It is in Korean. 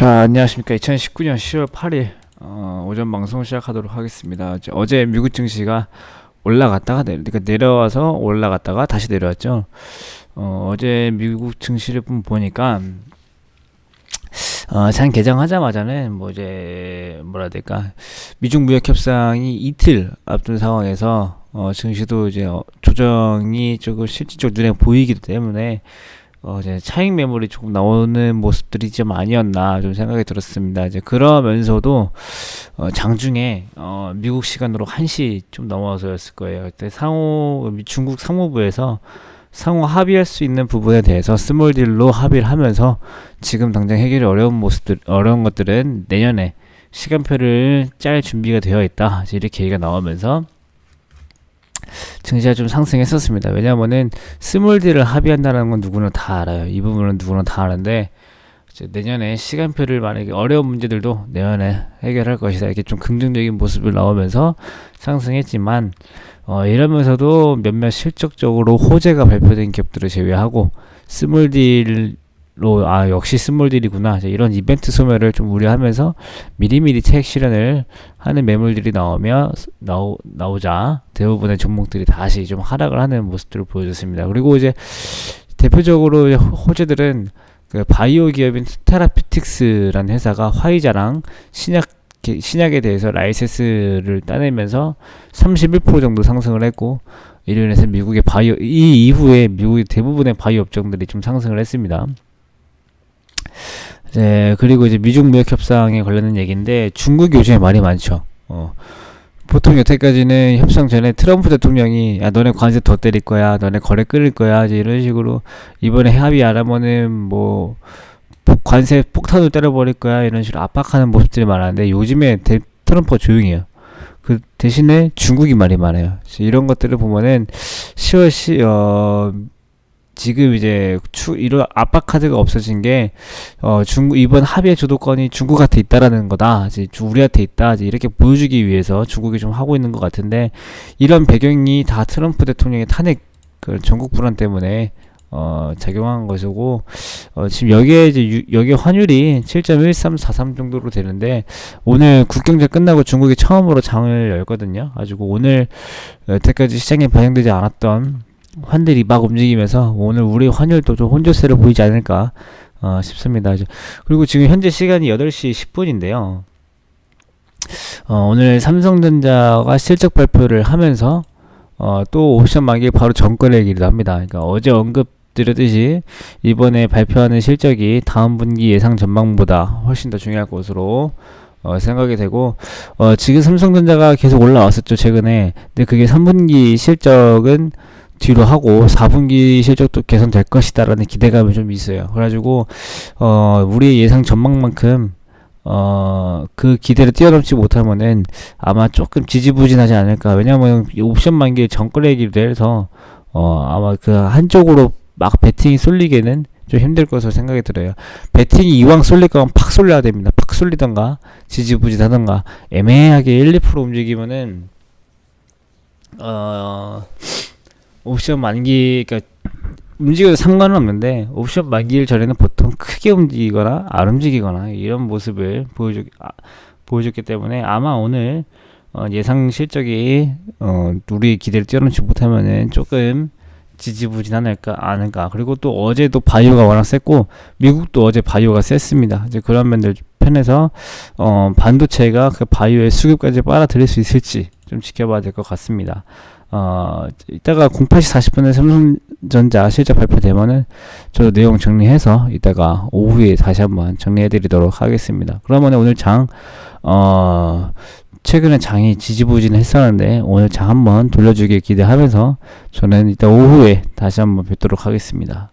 자, 안녕하십니까. 2019년 10월 8일 어, 오전 방송 시작하도록 하겠습니다. 어제 미국 증시가 올라갔다가 내려, 그러니까 내려와서 올라갔다가 다시 내려왔죠. 어, 어제 미국 증시를 좀 보니까 어, 장 개장하자마자는 뭐 이제 뭐라 해야 될까 미중 무역 협상이 이틀 앞둔 상황에서 어, 증시도 이제 어, 조정이 조금 실질적 눈에 보이기 때문에 어, 이제 차익 매물이 조금 나오는 모습들이 좀 아니었나 좀 생각이 들었습니다. 이제 그러면서도 어, 장중에 어, 미국 시간으로 1시 좀 넘어서였을 거예요. 그때 상호 미- 중국 상무부에서 상호 합의할 수 있는 부분에 대해서 스몰 딜로 합의를 하면서 지금 당장 해결이 어려운 모습들 어려운 것들은 내년에 시간표를 짤 준비가 되어 있다. 이제 이렇게 얘기가 나오면서 증시가 좀 상승했었습니다. 왜냐하면은 스몰 딜을 합의한다는 건 누구나 다 알아요. 이 부분은 누구나 다 아는데 내년에 시간표를 만약에 어려운 문제들도 내년에 해결할 것이다. 이렇게 좀 긍정적인 모습을 나오면서 상승했지만 어, 이러면서도 몇몇 실적적으로 호재가 발표된 기업들을 제외하고 스몰 딜 로 아 역시 스몰 딜이구나 이제 이런 이벤트 소멸을 좀 우려하면서 미리미리 차익 실현을 하는 매물들이 나오며 나오, 나오자 대부분의 종목들이 다시 좀 하락을 하는 모습들을 보여줬습니다. 그리고 이제 대표적으로 호재들은 그 바이오 기업인 테라피틱스라는 회사가 화이자랑 신약 기- 신약에 대해서 라이센스를 따내면서 31% 정도 상승을 했고 이로 인해서 미국의 바이오 이 이후에 미국의 대부분의 바이오 업종들이 좀 상승을 했습니다. 네, 그리고 이제 미중 무역 협상에 관련된 얘기인데 중국이 요즘에 말이 많죠. 어. 보통 여태까지는 협상 전에 트럼프 대통령이 야 너네 관세 더 때릴 거야, 너네 거래 끊을 거야, 이제 이런 식으로 이번에 합의 안 하면은 뭐 폭- 관세 폭탄을 때려버릴 거야 이런 식으로 압박하는 모습들이 많았는데 요즘에 대, 트럼프가 조용해요. 그 대신에 중국이 말이 많아요. 이런 것들을 보면은 10월 시, 어, 지금 이제 추, 이런 압박 카드가 없어진 게 어, 중국 이번 합의의 주도권이 중국한테 있다라는 거다. 이제 주- 우리한테 있다. 이제 이렇게 보여주기 위해서 중국이 좀 하고 있는 것 같은데 이런 배경이 다 트럼프 대통령의 탄핵 그 전국 불안 때문에 어, 작용한 것이고 어, 지금 여기에 이제 유, 여기 환율이 7.1343 정도로 되는데 오늘 국경제 끝나고 중국이 처음으로 장을 열거든요. 가지고 오늘 여태까지 시장에 반영되지 않았던 환들이 막 움직이면서 오늘 우리 환율도 좀 혼조세를 보이지 않을까 어, 싶습니다. 그리고 지금 현재 시간이 8시 10분인데요. 어, 오늘 삼성전자가 실적 발표를 하면서 어, 또 옵션 만기 바로 전권얘기를 합니다. 그러니까 어제 언급드렸듯이 이번에 발표하는 실적이 다음 분기 예상 전망보다 훨씬 더 중요할 것으로 어, 생각이 되고 어, 지금 삼성전자가 계속 올라왔었죠 최근에. 근데 그게 3분기 실적은 뒤로 하고 4분기 실적도 개선될 것이다라는 기대감이 좀 있어요. 그래가지고 어, 우리 예상 전망만큼 어, 그 기대를 뛰어넘지 못하면은 아마 조금 지지부진하지 않을까. 왜냐면 이 옵션 만기 전거래기로 해서 어, 아마 그 한쪽으로 막 배팅이 쏠리기에는 좀 힘들 것으로 생각이 들어요. 배팅이 이왕 쏠릴 거면 팍 쏠려야 됩니다. 팍 쏠리던가 지지부진하던가 애매하게 1, 2% 움직이면은 어 옵션 만기 그러니까 움직여도 상관은 없는데 옵션 만기일 전에는 보통 크게 움직이거나 안 움직이거나 이런 모습을 보여주 아, 보여줬기 때문에 아마 오늘 어, 예상 실적이 어, 우리 기대를 뛰어넘지 못하면은 조금 지지부진하니까 않을까. 그리고 또 어제도 바이오가 워낙 셌고 미국도 어제 바이오가 셌습니다. 이제 그런 면들 편에서 어, 반도체가 그 바이오의 수급까지 빨아들일 수 있을지 좀 지켜봐야 될 것 같습니다 어, 이따가 08시 40분에 삼성전자 실적 발표되면은 저도 내용 정리해서 이따가 오후에 다시 한번 정리해드리도록 하겠습니다. 그러면 오늘 장, 어, 최근에 장이 지지부진 했었는데 오늘 장 한번 돌려주길 기대하면서 저는 이따 오후에 다시 한번 뵙도록 하겠습니다.